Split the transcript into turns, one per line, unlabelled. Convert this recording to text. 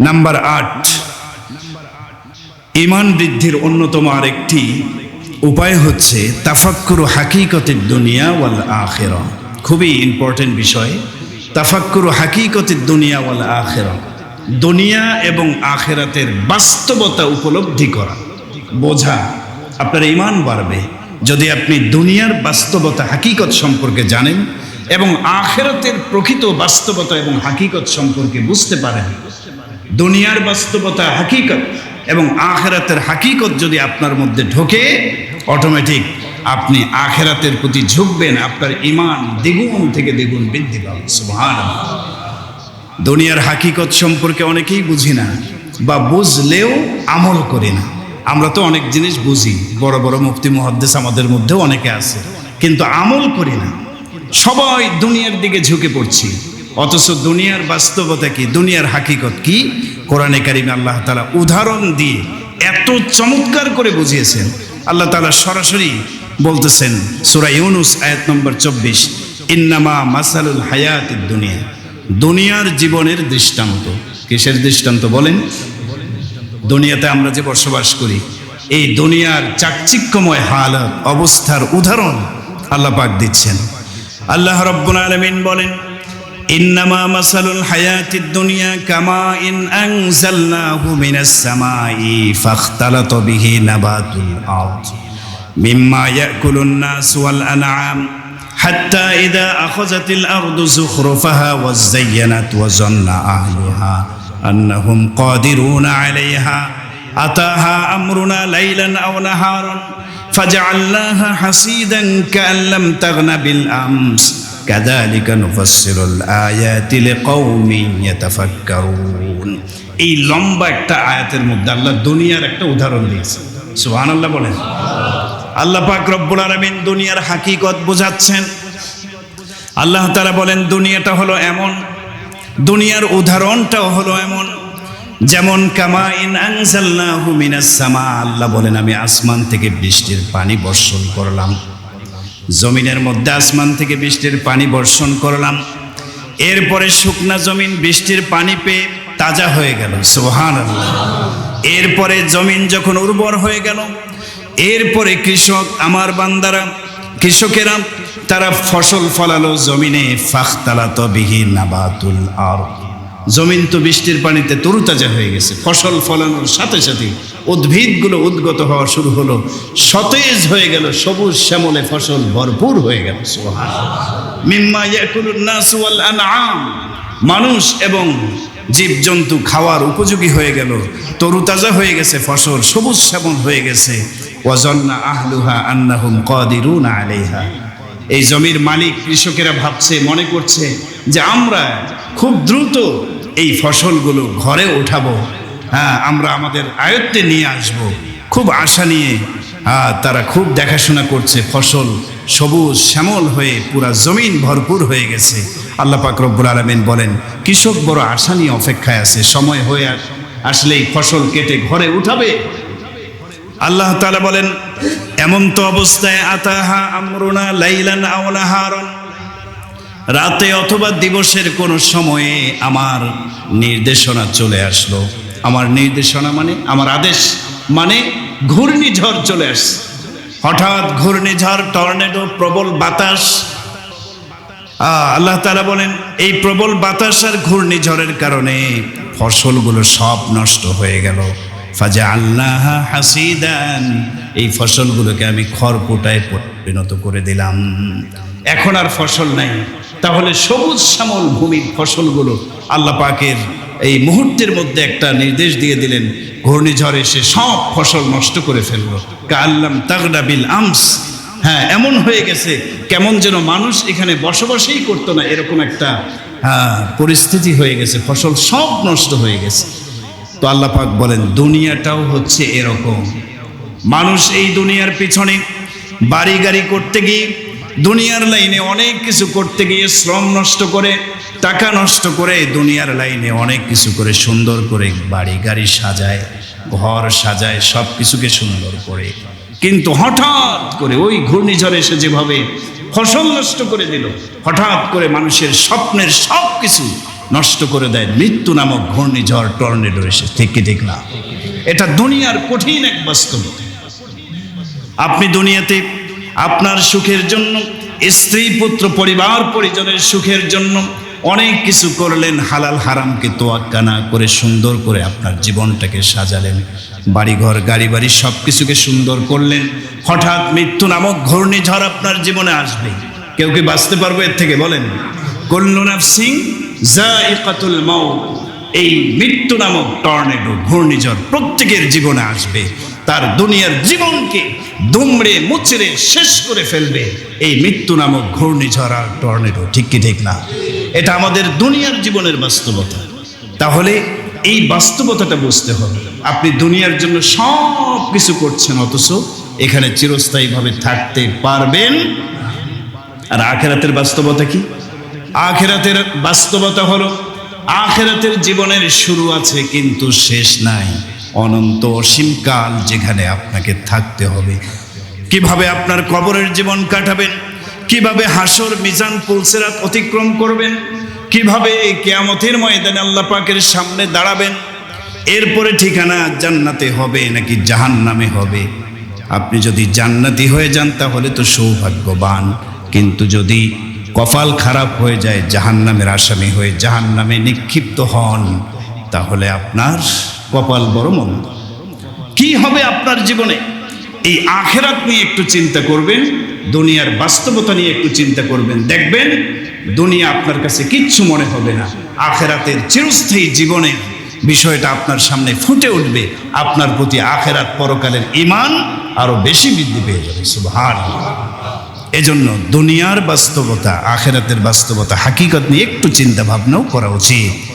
Number আট ইমান বৃদ্ধির অন্যতম আরেকটি উপায় হচ্ছে তাফাক্কুর হাকিকতের দুনিয়া ওয়াল আখেরা। খুবই ইম্পর্টেন্ট বিষয়। তাফাক্কুর হাকিকতের দুনিয়া ওয়াল আখেরা। দুনিয়া এবং আখেরাতের বাস্তবতা উপলব্ধি করা। বোঝা, আপনার ইমান বাড়বে। যদি আপনি দুনিয়ার বাস্তবতা হাকিকত সম্পর্কে জানেন এবং আখেরাতের প্রকৃত বাস্তবতা এবং হাকিকত সম্পর্কে বুঝতে পারেন দুনিয়ার বাস্তবতা হাকিকত এবং আখেরাতের হাকিকত যদি আপনার মধ্যে ঢোকে অটোমেটিক আপনি আখেরাতের প্রতি ঝুঁকবেন, আপনার ইমান দ্বিগুণ থেকে দ্বিগুণ বৃদ্ধি পাবে, সুবহানাল্লাহ। দুনিয়ার হাকিকত সম্পর্কে অনেকেই বুঝি না বা বুঝলেও আমল করি না। আমরা তো অনেক জিনিস বুঝি, বড় বড় মুফতি, মুহাদ্দেস আমাদের মধ্যেও অনেকে আছে। কিন্তু আমল করি না। সবাই দুনিয়ার দিকে ঝুঁকে পড়ছি। অথচ দুনিয়ার বাস্তবতা কি? দুনিয়ার হাকিকত কি? কোরআনে কারিমে আল্লাহ তালা উদাহরণ দিয়ে এত চমৎকার করে বুঝিয়েছেন। আল্লাহ তালা সরাসরি বলতেছেন, সুরা ইউনুস আয়াত নম্বর চব্বিশ, ইন্নামা মাসালুল হায়াত দুনিয়া। দুনিয়ার জীবনের দৃষ্টান্ত। কিসের দৃষ্টান্ত বলেন? দুনিয়াতে আমরা যে বসবাস করি, এই দুনিয়ার চাকচিক্যময় হালত, অবস্থার উদাহরণ আল্লাহ পাক দিচ্ছেন। আল্লাহ রব্বুল আলমিন বলেন إنما مثل الحياة الدنيا كما إن أنزلناه من السماء فاختلط به نبات الأرض مما يأكل الناس والأنعام حتى إذا أخذت الأرض زخرفها وزينت وظن أهلها أنهم قادرون عليها. أتاها أمرنا ليلا أو نهارا فجعلناها حصيدا كأن لم تغن بالأمس. কাদালিকা নুফাসসিরুল আয়াতি লিকাওমিন ইয়াতাফাক্কারুন। এই লম্বা একটা আয়াতের মধ্যে আল্লাহ দুনিয়ার একটা উদাহরণ দিয়েছে দিয়েছেন। সুবহানাল্লাহ বলেন। আল্লাহ পাক রব্বুল আলামিন দুনিয়ার হাকিকত বোঝাচ্ছেন। আল্লাহ তাআলা বলেন, দুনিয়াটা হলো এমন, দুনিয়ার উদাহরণটাও হলো এমন, যেমন কামাইন আনজাল্লাহু মিনাস সামা। আল্লাহ বলেন, আমি আসমান থেকে বৃষ্টির পানি বর্ষণ করলাম। জমিনের মধ্যে আসমান থেকে বৃষ্টির পানি বর্ষণ করলাম। এরপরে শুকনা জমিন বৃষ্টির পানি পেয়ে তাজা হয়ে গেল সোহান এরপরে জমিন যখন উর্বর হয়ে গেল, এরপরে কৃষক, আমার বান্দারা, কৃষকেরা, তারা ফসল ফলালো জমিনে, ফাখতালাত বিহীন নাবাতুল আর জমিন তো বৃষ্টির পানিতে তরুতাজা হয়ে গেছে। ফসল ফলানোর সাথে সাথে উদ্ভিদগুলো উদ্গত হওয়া শুরু হলো। সতেজ হয়ে গেল, সবুজ শ্যামলে ফসল ভরপুর হয়ে গেল। মানুষ এবং জীবজন্তু খাওয়ার উপযোগী হয়ে গেল। তরুতাজা হয়ে গেছে ফসল, সবুজ শ্যামল হয়ে গেছে। ওয়াজন্না আন্নাহুম এই জমির মালিক কৃষকেরা ভাবছে, মনে করছে যে আমরা খুব দ্রুত এই ফসলগুলো ঘরে উঠাবো। হ্যাঁ আমরা আমাদের আয়ত্তে নিয়ে আসব। খুব আশা নিয়ে হ্যাঁ তারা খুব দেখাশোনা করছে। ফসল সবুজ শ্যামল হয়ে পুরা জমিন ভরপুর হয়ে গেছে। আল্লাহ পাক রব্বুল আলমিন বলেন, কৃষক বড় আশা নিয়ে অপেক্ষায় আছে। সময় হয়ে আস- আসলেই ফসল কেটে ঘরে উঠাবে। আল্লাহ তাআলা বলেন, এমন তো অবস্থায় আতাহা আমরুনা লাইলান আও নাহারান। রাতে অথবা দিবসের কোনো সময়ে আমার নির্দেশনা চলে আসলো। আমার নির্দেশনা মানে আমার আদেশ মানে ঘূর্ণিঝড় চলে আসছে। হঠাৎ ঘূর্ণিঝড় টর্নেডো, প্রবল বাতাস। আল্লাহ তাআলা বলেন, এই প্রবল বাতাস আর ঘূর্ণিঝড়ের কারণে ফসলগুলো সব নষ্ট হয়ে গেল। ফাজা আল্লাহ হাসিদান। এই ফসলগুলোকে আমি খড়কুটায় পরিণত করে দিলাম। এখন আর ফসল নাই। তাহলে সবুজ শ্যামল ভূমির ফসলগুলো আল্লাহ পাকের এই মুহূর্তের মধ্যে একটা নির্দেশ দিয়ে দিলেন, ঘূর্ণিঝড় এসে সব ফসল নষ্ট করে ফেলল কাল্লাম তাগডা বিল আমস। হ্যাঁ এমন হয়ে গেছে, কেমন যেন মানুষ এখানে বসবাসই করতো না, এরকম একটা পরিস্থিতি হয়ে গেছে, ফসল সব নষ্ট হয়ে গেছে। তো আল্লাহ পাক বলেন, দুনিয়াটাও হচ্ছে এরকম। মানুষ এই দুনিয়ার পিছনে বাড়ি গাড়ি করতে গিয়ে দুনিয়ার লাইনে অনেক কিছু করতে গিয়ে শ্রম নষ্ট করে, টাকা নষ্ট করে দুনিয়ার লাইনে অনেক কিছু করে সুন্দর করে বাড়ি গাড়ি সাজায়, ঘর সাজায়, সব কিছুকে সুন্দর করে। কিন্তু হঠাৎ করে ওই ঘূর্ণিঝড় এসে যেভাবে ফসল নষ্ট করে দিল, হঠাৎ করে মানুষের স্বপ্নের সব কিছু নষ্ট করে দেয়, মৃত্যু নামক ঘূর্ণিঝড়, টর্নেডো এসে ঠিক কি ঠিক না এটা দুনিয়ার কঠিন এক বাস্তবতা। আপনি দুনিয়াতে আপনার সুখের জন্য, স্ত্রী, পুত্র, পরিবার, পরিজনের সুখের জন্য অনেক কিছু করলেন, হালাল হারামকে তোয়াক্কা না করে সুন্দর করে আপনার জীবনটাকে সাজালেন, বাড়িঘর গাড়ি বাড়ি সব কিছুকে সুন্দর করলেন, হঠাৎ মৃত্যু নামক ঘূর্ণিঝড় আপনার জীবনে আসবে। কেউ কি বাঁচতে পারবে এর থেকে বলেন? কল্লুনাফ সিং জাইকাতুল মাউত, এই মৃত্যু নামক টর্নেডো ঘূর্ণিঝড় প্রত্যেকের জীবনে আসবে, তার দুনিয়ার জীবনকে দুমড়ে মুচড়ে শেষ করে ফেলবে। এই মৃত্যু নামক ঘূর্ণিঝড় আর টর্নেডো, ঠিক কি, ঠিক না? এটা আমাদের দুনিয়ার জীবনের বাস্তবতা। তাহলে এই বাস্তবতাটা বুঝতে হবে। আপনি দুনিয়ার জন্য সব কিছু করছেন, অথচ এখানে চিরস্থায়ীভাবে থাকতে পারবেন। আর আখেরাতের বাস্তবতা কি? আখেরাতের বাস্তবতা হলো, আখেরাতের জীবনের শুরু আছে, কিন্তু শেষ নাই। অনন্ত অসীমকাল যেখানে আপনাকে থাকতে হবে। কীভাবে আপনার কবরের জীবন কাটাবেন? কীভাবে হাসর মিজান পুলসেরাত অতিক্রম করবেন? কীভাবে কেয়ামতের ময়দানে আল্লাহ পাকের সামনে দাঁড়াবেন? এরপরে ঠিকানা জান্নাতে হবে নাকি জাহান্নামে হবে? আপনি যদি জান্নাতি হয়ে যান তাহলে তো সৌভাগ্যবান। কিন্তু যদি কপাল খারাপ হয়ে যায়, জাহান্নামের আসামি হয়ে জাহান্নামে নিক্ষিপ্ত হন, তাহলে আপনার কপাল বড় মন্দ। কি হবে আপনার জীবনে? এই আখেরাত নিয়ে একটু চিন্তা করবেন, দুনিয়ার বাস্তবতা নিয়ে একটু চিন্তা করবেন। দেখবেন, দুনিয়া আপনার কাছে কিচ্ছু মনে হবে না। আখেরাতের চিরস্থায়ী জীবনের বিষয়টা আপনার সামনে ফুটে উঠবে। আপনার প্রতি আখেরাত পরকালের ইমান আরও বেশি বৃদ্ধি পেয়ে যাবে। সুভার এজন্য দুনিয়ার বাস্তবতা, আখেরাতের বাস্তবতা, হাকিকত নিয়ে একটু চিন্তা ভাবনাও করা উচিত।